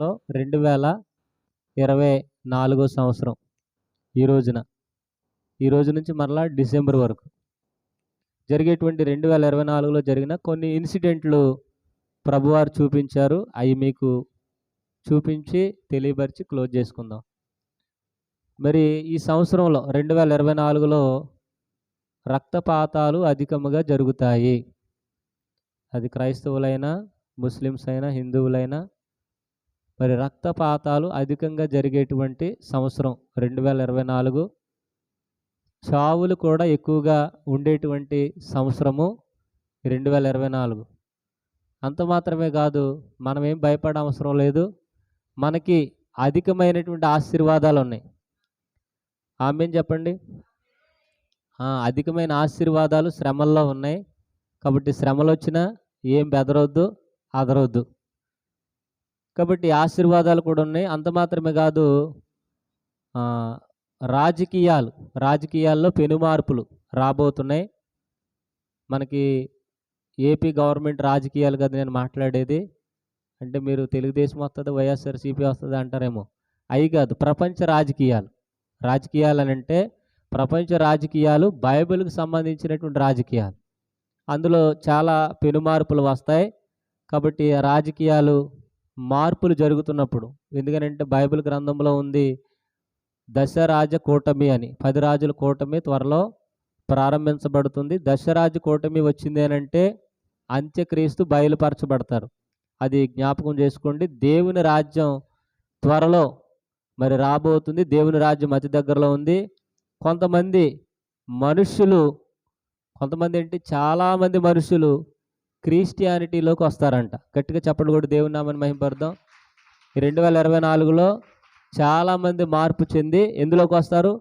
లో రెండు వేల ఇరవై నాలుగో సంవత్సరం ఈ రోజున. ఈ రోజు నుంచి మరలా డిసెంబర్ వరకు. జరిగేటువంటి రెండు వేల ఇరవై నాలుగులో జరిగిన కొన్ని ఇన్సిడెంట్లు ప్రభువారు చూపించారు. అవి మీకు చూపించి తెలియపరిచి క్లోజ్ చేసుకుందాం. మరి ఈ సంవత్సరంలో రెండు వేల ఇరవై నాలుగులో రక్తపాతాలు అధికముగా జరుగుతాయి. అది క్రైస్తవులైనా ముస్లిమ్స్ అయినా హిందువులైనా మరి రక్తపాతాలు అధికంగా జరిగేటువంటి సంవత్సరం రెండు వేల ఇరవై నాలుగు. చావులు కూడా ఎక్కువగా ఉండేటువంటి సంవత్సరము రెండు వేల ఇరవై నాలుగు. అంత మాత్రమే కాదు మనం ఏం భయపడే అవసరం లేదు. మనకి అధికమైనటువంటి ఆశీర్వాదాలు ఉన్నాయి. ఆమె చెప్పండి? అధికమైన ఆశీర్వాదాలు శ్రమల్లో ఉన్నాయి. కాబట్టి శ్రమలు వచ్చినా ఏం బెదరొద్దు అదరొద్దు. కాబట్టి ఆశీర్వాదాలు కూడా ఉన్నాయి. అంత మాత్రమే కాదు రాజకీయాలు రాజకీయాల్లో పెనుమార్పులు రాబోతున్నాయి. మనకి ఏపీ గవర్నమెంట్ రాజకీయాలు కదా నేను మాట్లాడేది. అంటే మీరు తెలుగుదేశం వస్తుంది వైఎస్ఆర్సీపీ వస్తుంది అంటారేమో. అవి కాదు ప్రపంచ రాజకీయాలు. రాజకీయాలు అని అంటే ప్రపంచ రాజకీయాలు బైబిల్కి సంబంధించినటువంటి రాజకీయాలు. అందులో చాలా పెనుమార్పులు వస్తాయి. కాబట్టి రాజకీయాలు మార్పులు జరుగుతున్నప్పుడు. ఎందుకనంటే బైబిల్ గ్రంథంలో ఉంది దశరాజ కూటమి అని. పది రాజుల కూటమి త్వరలో ప్రారంభించబడుతుంది. దశరాజ కూటమి వచ్చింది అని అంటే అంత్యక్రీస్తు బయలుపరచబడతారు. అది జ్ఞాపకం చేసుకోండి. దేవుని రాజ్యం త్వరలో మరి రాబోతుంది. దేవుని రాజ్యం అతి దగ్గరలో ఉంది. కొంతమంది మనుషులు కొంతమంది ఏంటి చాలామంది మనుషులు క్రిస్టియానిటీలోకి వస్తారంట. గట్టిగా చెప్పడం కూడా దేవుని నామని మహింపడదాం రెండు వేల ఇరవై నాలుగులో చాలామంది మార్పు చెంది ఎందులోకి వస్తారు?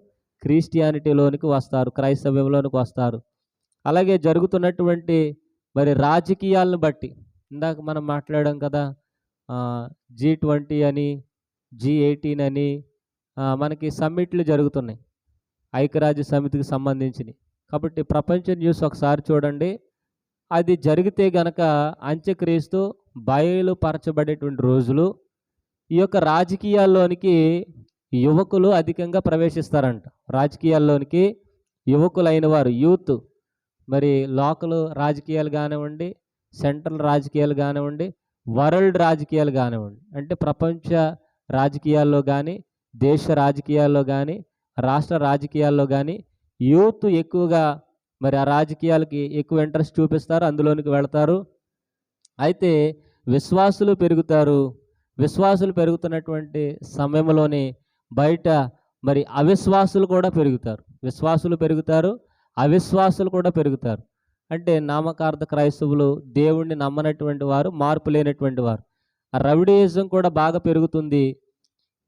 క్రిస్టియానిటీలోనికి వస్తారు క్రైస్తవ్యంలోనికి వస్తారు. అలాగే జరుగుతున్నటువంటి మరి రాజకీయాలను బట్టి ఇందాక మనం మాట్లాడాం కదా జీ ట్వంటీ అని జీ ఎయిటీన్ అని మనకి సమ్మిట్లు జరుగుతున్నాయి ఐక్యరాజ్య సమితికి సంబంధించినవి. కాబట్టి ప్రపంచ న్యూస్ ఒకసారి చూడండి. అది జరిగితే గనక అంత్యక్రీస్తు బయలుపరచబడేటువంటి రోజులు ఈ యొక్క రాజకీయాల్లోనికి యువకులు అధికంగా ప్రవేశిస్తారంట. రాజకీయాల్లోనికి యువకులైన వారు యూత్ మరి లోకల్ రాజకీయాలు కానివ్వండి సెంట్రల్ రాజకీయాలు కానివ్వండి వరల్డ్ రాజకీయాలు కానివ్వండి అంటే ప్రపంచ రాజకీయాల్లో కానీ దేశ రాజకీయాల్లో కానీ రాష్ట్ర రాజకీయాల్లో కానీ యూత్ ఎక్కువగా మరి ఆ రాజకీయాలకి ఎక్కువ ఇంట్రెస్ట్ చూపిస్తారు అందులోనికి వెళతారు. అయితే విశ్వాసులు పెరుగుతారు. విశ్వాసులు పెరుగుతున్నటువంటి సమయంలోనే బయట మరి అవిశ్వాసులు కూడా పెరుగుతారు. విశ్వాసులు పెరుగుతారు అవిశ్వాసులు కూడా పెరుగుతారు. అంటే నామకార్థ క్రైస్తవులు దేవుణ్ణి నమ్మనటువంటి వారు మార్పు లేనటువంటి వారు. ఆ కూడా బాగా పెరుగుతుంది.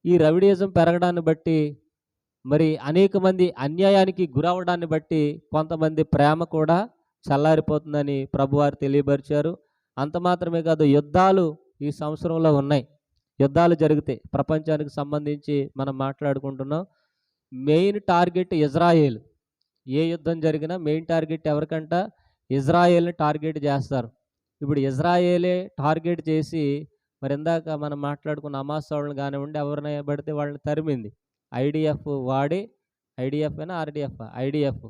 ఈ రవిడియిజం పెరగడాన్ని బట్టి మరి అనేక మంది అన్యాయానికి గురవడాన్ని బట్టి కొంతమంది ప్రేమ కూడా చల్లారిపోతుందని ప్రభువారు తెలియపరిచారు. అంత మాత్రమే కాదు యుద్ధాలు ఈ సంవత్సరంలో ఉన్నాయి. యుద్ధాలు జరిగితే ప్రపంచానికి సంబంధించి మనం మాట్లాడుకుంటున్నాం. Main target Israel. ఏ యుద్ధం జరిగినా మెయిన్ టార్గెట్ ఎవరికంట? ఇజ్రాయేల్ని టార్గెట్ చేస్తారు. ఇప్పుడు ఇజ్రాయేలే టార్గెట్ చేసి మరి ఇందాక మనం మాట్లాడుకున్న అమాసోళ్ళని కానివ్వండి ఎవరిని పడితే వాళ్ళని తరిమింది. ఐడిఎఫ్ వాడి ఐడిఎఫ్ అయినా ఆర్డిఎఫ్ ఐడిఎఫ్.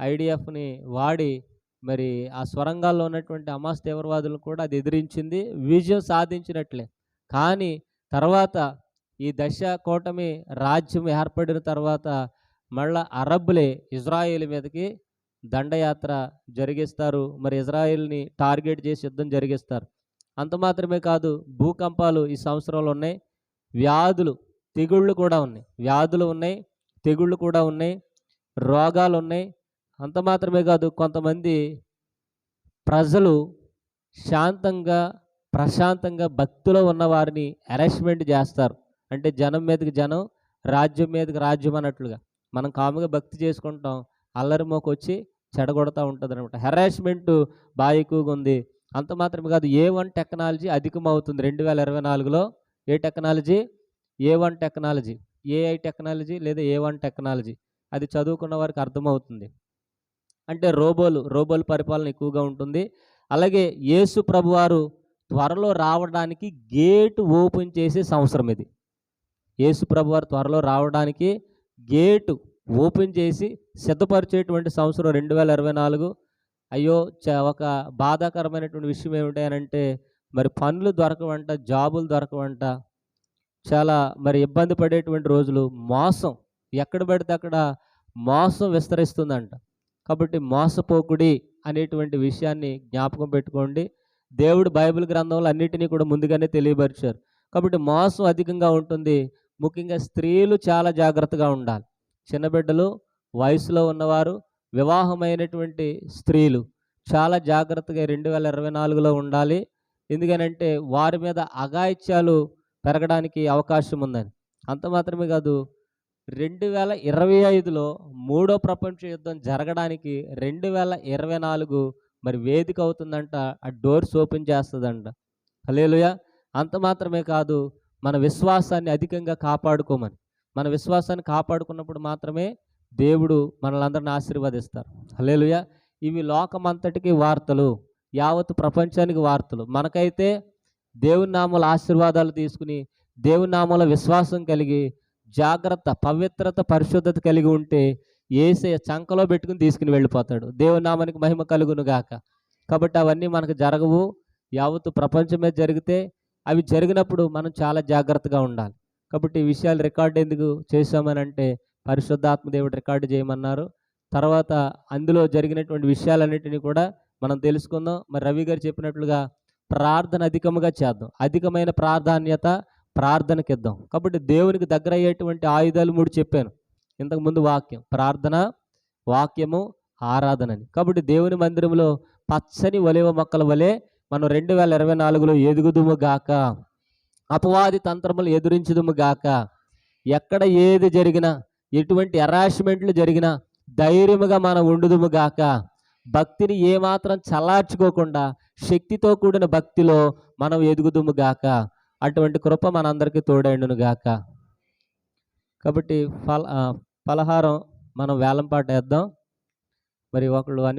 ఐడిఎఫ్ని వాడి మరి ఆ స్వరంగాల్లో ఉన్నటువంటి అమాస్ తీవ్రవాదులను కూడా అది ఎదిరించింది విజయం సాధించినట్లే. కానీ తర్వాత ఈ దశ కూటమి రాజ్యం ఏర్పడిన తర్వాత మళ్ళా అరబ్బులే ఇజ్రాయేల్ మీదకి దండయాత్ర జరిగిస్తారు. మరి ఇజ్రాయేల్ని టార్గెట్ చేసి యుద్ధం జరిగిస్తారు. అంత మాత్రమే కాదు భూకంపాలు ఈ సంవత్సరంలో ఉన్నాయి. వ్యాధులు తెగుళ్ళు కూడా ఉన్నాయి. వ్యాధులు ఉన్నాయి తెగుళ్ళు కూడా ఉన్నాయి రోగాలు ఉన్నాయి. అంత మాత్రమే కాదు కొంతమంది ప్రజలు శాంతంగా ప్రశాంతంగా భక్తిలో ఉన్న వారిని అరెస్ట్మెంట్ చేస్తారు. అంటే జనం మీదకి జనం రాజ్యం మీదకి రాజ్యం అన్నట్లుగా. మనం కాముగా భక్తి చేసుకుంటాం అల్లరి మోక వచ్చి చెడగొడతా ఉంటుంది అనమాట హెరాస్మెంట్ బాగా ఎక్కువగా ఉంది. అంత మాత్రమే కాదు ఏ వన్ టెక్నాలజీ అధికమవుతుంది. రెండు వేల ఇరవై నాలుగులో ఏ technology? A one technology AI technology లేదా ఏ వన్ టెక్నాలజీ అది చదువుకున్న వారికి అర్థమవుతుంది. అంటే రోబోలు రోబోల పరిపాలన ఎక్కువగా ఉంటుంది. అలాగే యేసు ప్రభువారు త్వరలో రావడానికి గేట్ ఓపెన్ చేసే సంవత్సరం ఇది. యేసు ప్రభువారు త్వరలో రావడానికి గేటు ఓపెన్ చేసి సిద్ధపరిచేటువంటి సంవత్సరం రెండు వేల ఇరవై నాలుగు. అయ్యో చ ఒక బాధాకరమైనటువంటి విషయం ఏమిటి అంటే మరి పనులు దొరకవంట జాబులు దొరకవంట చాలా మరి ఇబ్బంది పడేటువంటి రోజులు. మోసం ఎక్కడ పడితే అక్కడ మోసం విస్తరిస్తుందంట. కాబట్టి మోసపోకుడి అనేటువంటి విషయాన్ని జ్ఞాపకం పెట్టుకోండి. దేవుడు బైబిల్ గ్రంథంలో అన్నిటినీ కూడా ముందుగానే తెలియపరిచారు. కాబట్టి మోసం అధికంగా ఉంటుంది. ముఖ్యంగా స్త్రీలు చాలా జాగ్రత్తగా ఉండాలి. చిన్న బిడ్డలు వయసులో ఉన్నవారు వివాహమైనటువంటి స్త్రీలు చాలా జాగ్రత్తగా రెండు వేల ఇరవై నాలుగులో ఉండాలి. ఎందుకనంటే వారి మీద అఘాయిత్యాలు పెరగడానికి అవకాశం ఉందని అంత మాత్రమే కాదు రెండు వేల ఇరవై ఐదులో మూడో ప్రపంచ యుద్ధం జరగడానికి రెండు వేల ఇరవై నాలుగు మరి వేదిక అవుతుందంట ఆ డోర్స్ ఓపెన్ చేస్తుందంట. హలేలుయ అంత మాత్రమే కాదు మన విశ్వాసాన్ని అధికంగా కాపాడుకోమని. మన విశ్వాసాన్ని కాపాడుకున్నప్పుడు మాత్రమే దేవుడు మనలందరిని ఆశీర్వదిస్తారు. హలేలుయ ఇవి లోకమంతటికి వార్తలు యావత్ ప్రపంచానికి వార్తలు. మనకైతే దేవుని నామల ఆశీర్వాదాలు తీసుకుని దేవుని నామల విశ్వాసం కలిగి జాగ్రత్త పవిత్రత పరిశుద్ధత కలిగి ఉంటే ఏసే చంకలో పెట్టుకుని తీసుకుని వెళ్ళిపోతాడు. దేవుని నామానికి మహిమ కలుగును గాక. కాబట్టి అవన్నీ మనకు జరగవు. యావత్తు ప్రపంచమే జరిగితే అవి జరిగినప్పుడు మనం చాలా జాగ్రత్తగా ఉండాలి. కాబట్టి ఈ విషయాలు రికార్డు ఎందుకు చేశామని అంటే దేవుడు రికార్డు చేయమన్నారు. తర్వాత అందులో జరిగినటువంటి విషయాలన్నింటినీ కూడా మనం తెలుసుకుందాం. మరి రవి గారు చెప్పినట్లుగా ప్రార్థన అధికముగా చేద్దాం. అధికమైన ప్రాధాన్యత ప్రార్థనకి ఇద్దాం కాబట్టి దేవునికి దగ్గర అయ్యేటువంటి ఆయుధాలు మూడు చెప్పాను. ఇంతకుముందు వాక్యం ప్రార్థన వాక్యము ఆరాధనని కాబట్టి దేవుని మందిరంలో పచ్చని ఒలివ మొక్కల వలె మనం రెండు వేల ఇరవై నాలుగులో ఎదుగుదుము గాక. అపవాది తంత్రములు ఎదురించుదుము గాక. ఎక్కడ ఏది జరిగినా ఎటువంటి హెరాస్మెంట్లు జరిగినా ధైర్యముగా మనం ఉండుదుము గాక. భక్తిని ఏమాత్రం చల్లార్చుకోకుండా శక్తితో కూడిన భక్తిలో మనం ఎదుగుదుము గాక. అటువంటి కృప మనందరికీ తోడైండును గాక. కాబట్టి ఫల పలహారం ఫలహారం మనం వేలంపాట వేద్దాం. మరి ఒకళ్ళు అని